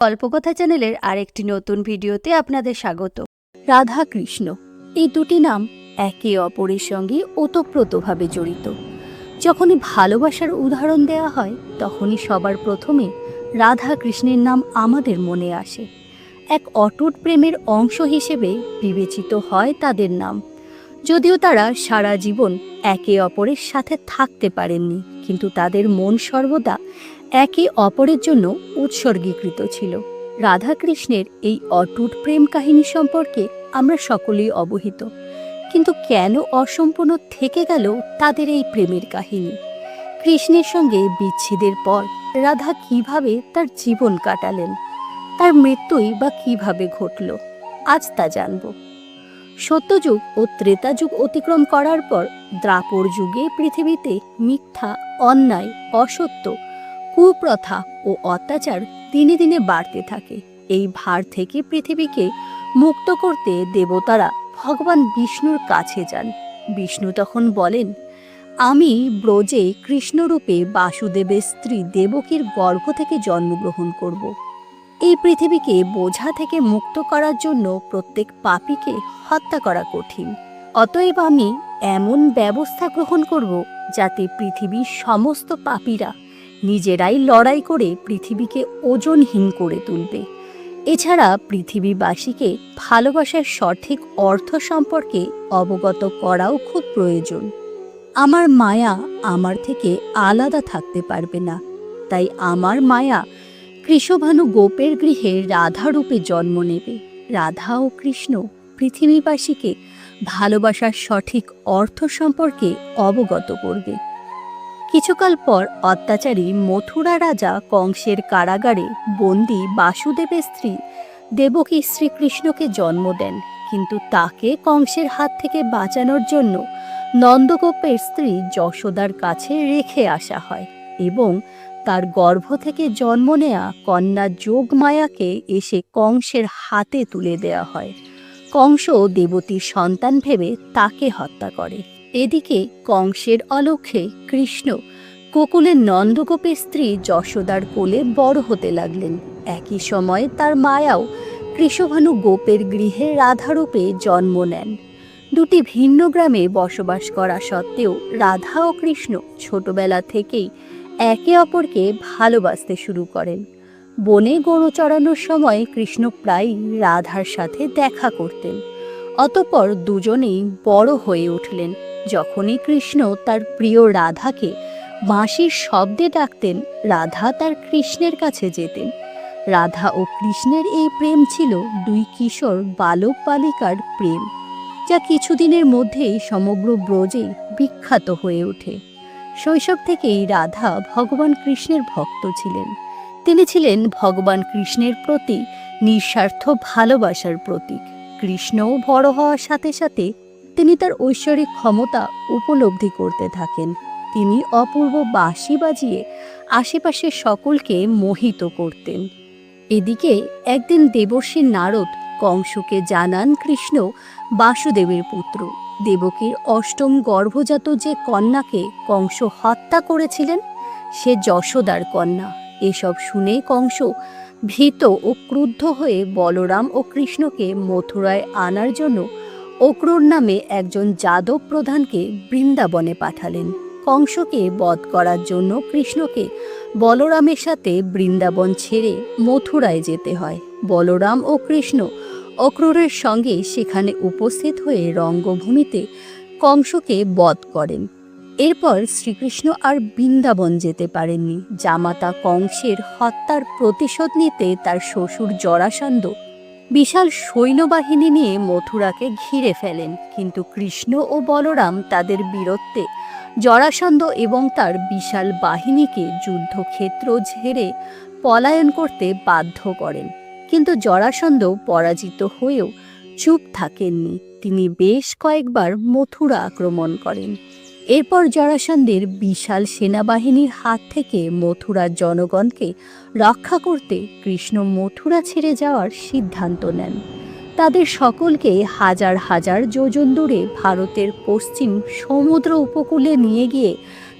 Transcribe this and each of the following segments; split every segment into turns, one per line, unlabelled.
গল্পকথা চ্যানেলের আরেকটি নতুন ভিডিওতে আপনাদের স্বাগত। রাধা কৃষ্ণ এই দুটি নাম একে অপরের সঙ্গে ওতপ্রোতভাবে জড়িত। যখনই ভালোবাসার উদাহরণ দেয়া হয়, তখনই সবার প্রথমে রাধা কৃষ্ণের নাম আমাদের মনে আসে। এক অটুট প্রেমের অংশ হিসেবে বিবেচিত হয় তাদের নাম। যদিও তারা সারা জীবন একে অপরের সাথে থাকতে পারেননি, কিন্তু তাদের মন সর্বদা একে অপরের জন্য উৎসর্গীকৃত ছিল। রাধাকৃষ্ণের এই অটুট প্রেম কাহিনী সম্পর্কে আমরা সকলেই অবহিত। কিন্তু কেন অসম্পূর্ণ থেকে গেল তাদের এই প্রেমের কাহিনী? কৃষ্ণের সঙ্গে বিচ্ছেদের পর রাধা কীভাবে তার জীবন কাটালেন? তার মৃত্যুই বা কীভাবে ঘটল? আজ তা জানব। সত্যযুগ ও ত্রেতা যুগ অতিক্রম করার পর দ্রাপর যুগে পৃথিবীতে মিথ্যা, অন্যায়, অসত্য কুপ্রথা ও অত্যাচার দিনে দিনে বাড়তে থাকে। এই ভার থেকে পৃথিবীকে মুক্ত করতে দেবতারা ভগবান বিষ্ণুর কাছে যান। বিষ্ণু তখন বলেন, আমি ব্রজে কৃষ্ণরূপে বাসুদেবের স্ত্রী দেবকীর গর্ভ থেকে জন্মগ্রহণ করব। এই পৃথিবীকে বোঝা থেকে মুক্ত করার জন্য প্রত্যেক পাপীকে হত্যা করা কঠিন। অতএব আমি এমন ব্যবস্থা গ্রহণ করব যাতে পৃথিবীর সমস্ত পাপীরা নিজেরাই লড়াই করে পৃথিবীকে ওজনহীন করে তুলবে। এছাড়া পৃথিবীবাসীকে ভালোবাসার সঠিক অর্থ সম্পর্কে অবগত করাও খুব প্রয়োজন। আমার মায়া আমার থেকে আলাদা থাকতে পারবে না। তাই আমার মায়া কৃষভানু গোপের গৃহে রাধারূপে জন্ম নেবে। রাধা ও কৃষ্ণ পৃথিবীবাসীকে ভালোবাসার সঠিক অর্থ সম্পর্কে অবগত করবে। কিছুকাল পর অত্যাচারী মথুরা রাজা কংসের কারাগারে বন্দি বাসুদেবের স্ত্রী দেবকী শ্রীকৃষ্ণকে জন্ম দেন। কিন্তু তাকে কংসের হাত থেকে বাঁচানোর জন্য নন্দগোপের স্ত্রী যশোদার কাছে রেখে আসা হয় এবং তার গর্ভ থেকে জন্ম নেয়া কন্যা যোগমায়াকে এসে কংসের হাতে তুলে দেয়া হয়। কংস দেবতীর সন্তান ভেবে তাকে হত্যা করে। এদিকে কংসের অলক্ষ্যে কৃষ্ণ কোকুলের নন্দগোপের স্ত্রী যশোদার কোলে বড় হতে লাগলেন। একই সময়ে তার মায়াও কৃষভানু গোপের গৃহে রাধারূপে জন্ম নেন। দুটি ভিন্ন গ্রামে বসবাস করা সত্ত্বেও রাধা ও কৃষ্ণ ছোটবেলা থেকেই একে অপরকে ভালোবাসতে শুরু করেন। বনে গরু চড়ানোর সময় কৃষ্ণ প্রায়ই রাধার সাথে দেখা করতেন। অতপর দুজনেই বড় হয়ে উঠলেন। যখনই কৃষ্ণ তার প্রিয় রাধাকে বাঁশির শব্দে ডাকতেন, রাধা তার কৃষ্ণের কাছে যেতেন। রাধা ও কৃষ্ণের এই প্রেম ছিল দুই কিশোর বালক বালিকার প্রেম, যা কিছুদিনের মধ্যেই সমগ্র ব্রজে বিখ্যাত হয়ে ওঠে। শৈশব থেকেই রাধা ভগবান কৃষ্ণের ভক্ত ছিলেন। তিনি ছিলেন ভগবান কৃষ্ণের প্রতি নিঃস্বার্থ ভালোবাসার প্রতীক। কৃষ্ণও বড় হওয়ার সাথে সাথে তিনি তার ঐশ্বরিক ক্ষমতা উপলব্ধি করতে থাকেন। তিনি অপূর্ব বাঁশি বাজিয়ে আশেপাশের সকলকে মোহিত করতেন। এদিকে একদিন দেবর্ষী নারদ কংসকে জানান, কৃষ্ণ, বাসুদেবের পুত্র, দেবকীর অষ্টম গর্ভজাত যে কন্যাকে কংস হত্যা করেছিলেন, সে যশোদার কন্যা। এসব শুনে কংস ভীত ও ক্রুদ্ধ হয়ে বলরাম ও কৃষ্ণকে মথুরায় আনার জন্য অক্রুর নামে একজন যাদব প্রধানকে বৃন্দাবনে পাঠালেন। কংসকে বধ করার জন্য কৃষ্ণকে বলরামের সাথে বৃন্দাবন ছেড়ে মথুরায় যেতে হয়। বলরাম ও কৃষ্ণ অক্রুরের সঙ্গে সেখানে উপস্থিত হয়ে রঙ্গভূমিতে কংসকে বধ করেন। এরপর শ্রীকৃষ্ণ আর বৃন্দাবন যেতে পারেননি। জামাতা কংসের হত্যার প্রতিশোধ নিতে তার শ্বশুর জরাসন্ধ বিশাল সৈন্যবাহিনী নিয়ে মথুরাকে ঘিরে ফেলেন, কিন্তু কৃষ্ণ ও বলরাম তাদের বীরত্বে, জরাসন্ধ এবং তার বিশাল বাহিনীকে যুদ্ধক্ষেত্র ঝেড়ে পলায়ন করতে বাধ্য করেন। কিন্তু জরাসন্ধ পরাজিত হয়েও চুপ থাকেননি। তিনি বেশ কয়েকবার মথুরা আক্রমণ করেন। এরপর জরাসন্ধের বিশাল সেনাবাহিনীর হাত থেকে মথুরার জনগণকে রক্ষা করতে কৃষ্ণ মথুরা ছেড়ে যাওয়ার সিদ্ধান্ত নেন। তাদের সকলকে হাজার হাজার যোজন দূরে ভারতের পশ্চিম সমুদ্র উপকূলে নিয়ে গিয়ে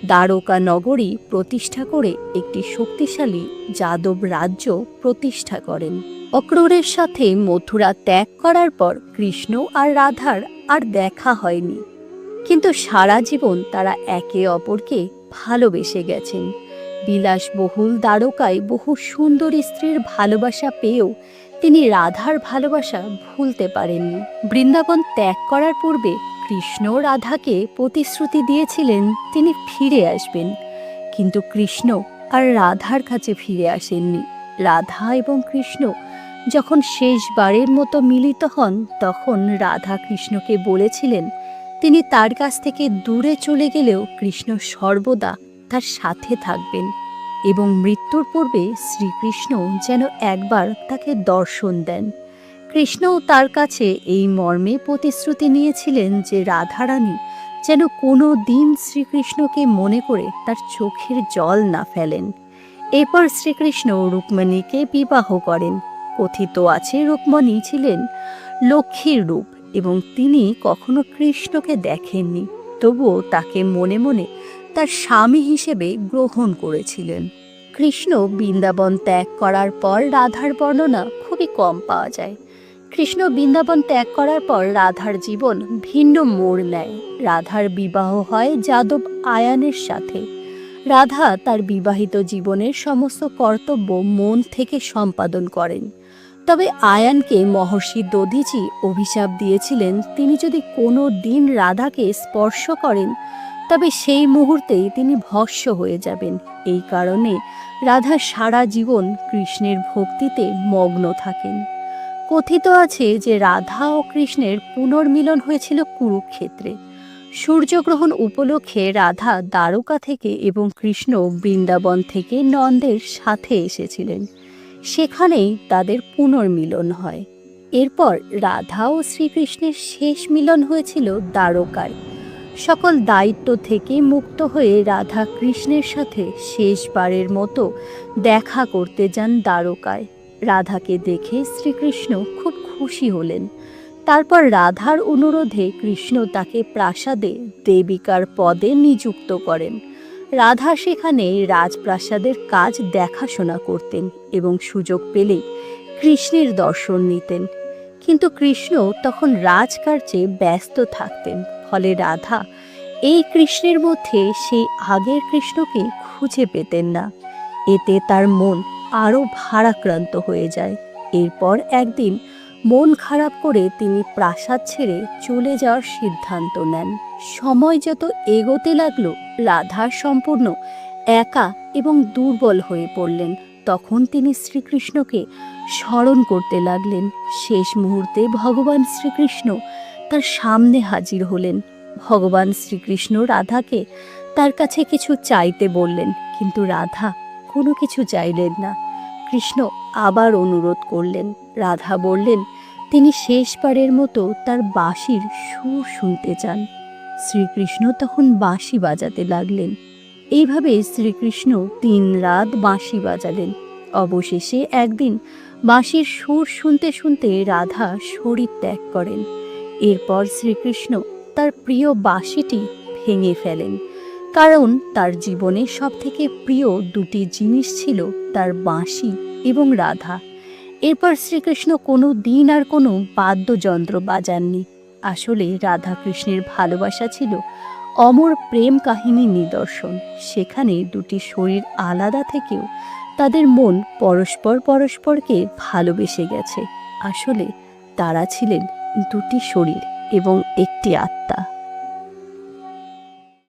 দ্বারকা নগরী প্রতিষ্ঠা করে একটি শক্তিশালী যাদব রাজ্য প্রতিষ্ঠা করেন। অক্রূরের সাথে মথুরা ত্যাগ করার পর কৃষ্ণ আর রাধার আর দেখা হয়নি। কিন্তু সারা জীবন তারা একে অপরকে ভালোবেসে গেছেন। বিলাসবহুল দ্বারকায় বহু সুন্দরী স্ত্রীর ভালোবাসা পেয়েও তিনি রাধার ভালোবাসা ভুলতে পারেননি। বৃন্দাবন ত্যাগ করার পূর্বে কৃষ্ণ রাধাকে প্রতিশ্রুতি দিয়েছিলেন, তিনি ফিরে আসবেন। কিন্তু কৃষ্ণ আর রাধার কাছে ফিরে আসেননি। রাধা এবং কৃষ্ণ যখন শেষবারের মতো মিলিত হন, তখন রাধা কৃষ্ণকে বলেছিলেন তিনি তার কাছ থেকে দূরে চলে গেলেও কৃষ্ণ সর্বদা তার সাথে থাকবেন এবং মৃত্যুর পূর্বে শ্রীকৃষ্ণ যেন একবার তাকে দর্শন দেন। কৃষ্ণও তার কাছে এই মর্মে প্রতিশ্রুতি নিয়েছিলেন যে রাধারানী যেন কোনো দিন শ্রীকৃষ্ণকে মনে করে তার চোখের জল না ফেলেন। এরপর শ্রীকৃষ্ণ রুক্মিণীকে বিবাহ করেন। কথিত আছে রুক্মণী ছিলেন লক্ষ্মীর রূপ। এবং তিনি কখনো কৃষ্ণকে দেখেননি, তবুও তাকে মনে মনে তার স্বামী হিসেবে গ্রহণ করেছিলেন। কৃষ্ণ বৃন্দাবন ত্যাগ করার পর রাধার বর্ণনা খুবই কম পাওয়া যায়। কৃষ্ণ বৃন্দাবন ত্যাগ করার পর রাধার জীবন ভিন্ন মোড় নেয়। রাধার বিবাহ হয় যাদব আয়ানের সাথে। রাধা তার বিবাহিত জীবনের সমস্ত কর্তব্য মন থেকে সম্পাদন করেন। তবে আয়ানকে মহর্ষি দধিচি অভিশাপ দিয়েছিলেন, তিনি যদি কোনো দিন রাধাকে স্পর্শ করেন, তবে সেই মুহূর্তেই তিনি ভস্য হয়ে যাবেন। এই কারণে রাধা সারা জীবন কৃষ্ণের ভক্তিতে মগ্ন থাকেন। কথিত আছে যে রাধা ও কৃষ্ণের পুনর্মিলন হয়েছিল কুরুক্ষেত্রে। সূর্যগ্রহণ উপলক্ষে রাধা দ্বারকা থেকে এবং কৃষ্ণ বৃন্দাবন থেকে নন্দের সাথে এসেছিলেন। সেখানেই তাদের পুনর্মিলন হয়। এরপর রাধা ও শ্রীকৃষ্ণের শেষ মিলন হয়েছিল দ্বারকায় সকল দায়িত্ব থেকে মুক্ত হয়ে রাধা কৃষ্ণের সাথে শেষবারের মতো দেখা করতে যান দ্বারকায়। রাধাকে দেখে শ্রীকৃষ্ণ খুব খুশি হলেন। তারপর রাধার অনুরোধে কৃষ্ণ তাকে প্রাসাদে দেবিকার পদে নিযুক্ত করেন। রাধা সেখানে রাজপ্রাসাদের কাজ দেখাশোনা করতেন এবং সুযোগ পেলে কৃষ্ণের দর্শন নিতেন। কিন্তু কৃষ্ণ তখন রাজকার্যে ব্যস্ত থাকতেন, ফলে রাধা এই কৃষ্ণের মধ্যে সেই আগের কৃষ্ণকে খুঁজে পেতেন না। এতে তার মন আরও ভারাক্রান্ত হয়ে যায়। এরপর একদিন মন খারাপ করে তিনি প্রাসাদ ছেড়ে চলে যাওয়ার সিদ্ধান্ত নেন। সময় যত এগোতে লাগল রাধা সম্পূর্ণ একা এবং দুর্বল হয়ে পড়লেন। তখন তিনি শ্রীকৃষ্ণকে স্মরণ করতে লাগলেন। শেষ মুহূর্তে ভগবান শ্রীকৃষ্ণ তার সামনে হাজির হলেন। ভগবান শ্রীকৃষ্ণ রাধাকে তার কাছে কিছু চাইতে বললেন, কিন্তু রাধা কোনো কিছু চাইলেন না। কৃষ্ণ আবার অনুরোধ করলেন। রাধা বললেন, তিনি শেষবারের মতো তার বাঁশির সুর শুনতে চান। শ্রীকৃষ্ণ তখন বাঁশি বাজাতে লাগলেন। এইভাবে শ্রীকৃষ্ণ তিন রাত বাঁশি বাজালেন। অবশেষে একদিন বাঁশির সুর শুনতে শুনতে রাধা শরীর ত্যাগ করেন। এরপর শ্রীকৃষ্ণ তার প্রিয় বাঁশিটি ভেঙে ফেলেন। কারণ তার জীবনে সবথেকে প্রিয় দুটি জিনিস ছিল তার বাঁশি এবং রাধা। এরপর শ্রীকৃষ্ণ কোনো দিন আর কোনো বাদ্যযন্ত্র বাজাননি। আসলে রাধাকৃষ্ণের ভালোবাসা ছিল অমর প্রেম কাহিনীর নিদর্শন। সেখানে দুটি শরীর আলাদা থেকেও তাদের মন পরস্পর পরস্পরকে ভালোবেসে গেছে। আসলে তারা ছিলেন দুটি শরীর এবং একটি আত্মা।